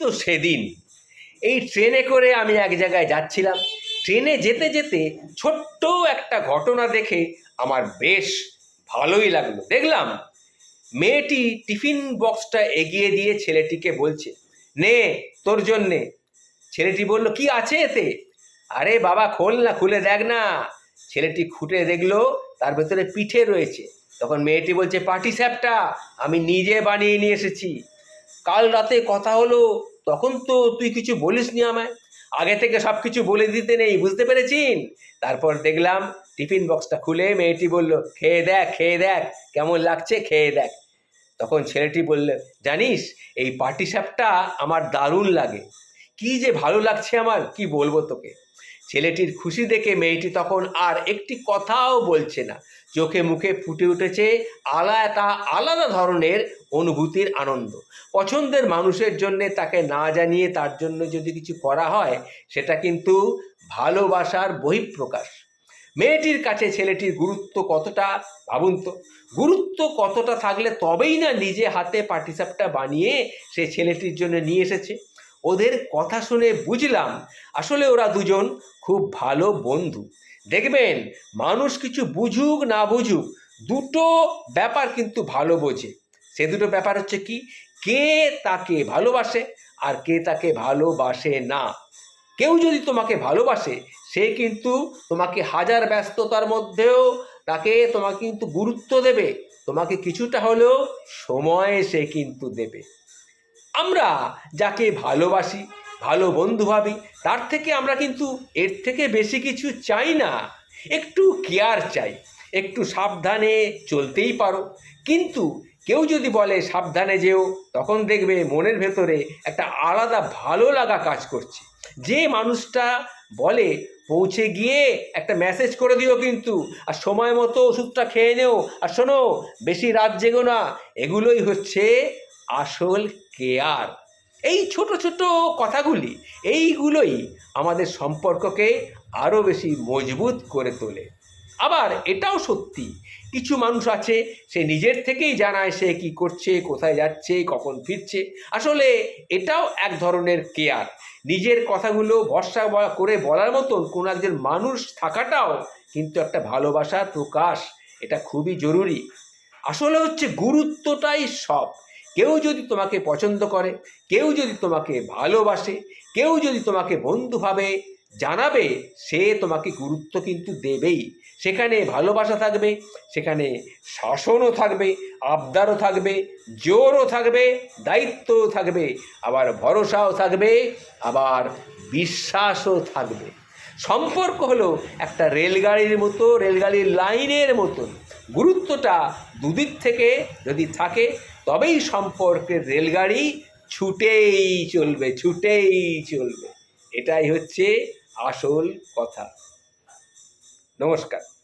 তো সেদিন। এই ট্রেনে করে আমি এক জায়গায় যাচ্ছিলাম। ট্রেনে যেতে যেতে ছোট্ট একটা ঘটনা দেখে আমার বেশ ভালোই লাগল। দেখলাম মেয়েটি টিফিন বক্সটা এগিয়ে দিয়ে ছেলেটিকে বলছে, নে, তোর জন্যে। ছেলেটি বলল, কি আছে এতে? আরে বাবা, খোল না, খুলে দেখ না। ছেলেটি খুঁটে দেখল, তার ভেতরে পিঠে রয়েছে। তখন মেয়েটি বলছে, পাটি স্যাপটা, আমি নিজে বানিয়ে নিয়ে এসেছি। কাল রাতে কথা হলো, তখন তো তুই কিছু বলিসনি আমায়। আগে থেকে সব কিছু বলে দিতে নেই, বুঝতে পেরেছিন তারপর দেখলাম টিফিন বক্সটা খুলে মেয়েটি বলল, খেয়ে দেখ খেয়ে দেখ, কেমন লাগছে, খেয়ে দেখ। তখন ছেলেটি বলল, জানিস, এই পাটি সাপটা আমার দারুণ লাগে। কি যে ভালো লাগছে আমার, কি বলব তোকে? ছেলেটির খুশি দেখে মেয়েটি তখন আর একটি কথাও বলছে না। চোখে মুখে ফুটে উঠেছে আলাদা আলাদা ধরনের অনুভূতির আনন্দ। পছন্দের মানুষের জন্য তাকে না জানিয়ে তার জন্য যদি কিছু করা হয়, সেটা কিন্তু ভালোবাসার বহিঃপ্রকাশ। মেয়েটির কাছে ছেলেটির গুরুত্ব কতটা, ভাবুন তো? গুরুত্ব কতটা থাকলে তবেই না নিজে হাতে পাটিসাপটা বানিয়ে সে ছেলেটির জন্য নিয়ে এসেছে। ওদের কথা শুনে বুঝলাম আসলে ওরা দুজন খুব ভালো বন্ধু। দেখবেন, মানুষ কিছু বুঝুক না বুঝুক, দুটো ব্যাপার কিন্তু ভালো বোঝে। সে দুটো ব্যাপার হচ্ছে কি, কে তাকে ভালোবাসে আর কে তাকে ভালোবাসে না। কেউ যদি তোমাকে ভালোবাসে, সে কিন্তু তোমাকে হাজার ব্যস্ততার মধ্যেও তাকে তোমাকে কিন্তু গুরুত্ব দেবে। তোমাকে কিছুটা হলেও সময় সে কিন্তু দেবে। আমরা যাকে ভালোবাসি, ভালো বন্ধু ভাবি, তার থেকে আমরা কিন্তু এর থেকে বেশি কিছু চাই না। একটু কেয়ার চাই, একটু সাবধানে চলতেই পারো। কিন্তু কেউ যদি বলে সাবধানে যেও, তখন দেখবে মনের ভেতরে একটা আলাদা ভালো লাগা কাজ করছে। যে মানুষটা বলে, পৌঁছে গিয়ে একটা মেসেজ করে দিও কিন্তু, আর সময় মতো ওষুধটা খেয়ে নেও। আর শোনো, বেশি রাত জেগো না, এগুলোই হচ্ছে আসল কেয়ার এই ছোট ছোট কথাগুলি, এইগুলোই আমাদের সম্পর্ককে আরও বেশি মজবুত করে তোলে। আবার এটাও সত্যি, কিছু মানুষ আছে, সে নিজের থেকেই জানায় সে কি করছে, কোথায় যাচ্ছে, কখন ফিরছে। আসলে এটাও এক ধরনের কেয়ার নিজের কথাগুলো ভরসা করে বলার মতন কোনো একজন মানুষ থাকাটাও কিন্তু একটা ভালোবাসার প্রকাশ। এটা খুবই জরুরি। আসলে হচ্ছে গুরুত্বটাই সব। কেউ যদি তোমাকে পছন্দ করে, কেউ যদি তোমাকে ভালোবাসে, কেউ যদি তোমাকে বন্ধু ভাবে, জানাবে সে তোমাকে গুরুত্ব কিন্তু দেবেই। সেখানে ভালোবাসা থাকবে, সেখানে শাসনও থাকবে, আবদারও থাকবে, জোরও থাকবে, দায়িত্বও থাকবে, আবার ভরসাও থাকবে, আবার বিশ্বাসও থাকবে। সম্পর্ক হলো একটা রেলগাড়ির মতো, রেলগাড়ির লাইনের মতন। গুরুত্বটা দুদিক থেকে যদি থাকে, তবেই সম্পর্কের রেলগাড়ি ছুটেই চলবে ছুটেই চলবে। এটাই হচ্ছে আসল কথা। নমস্কার।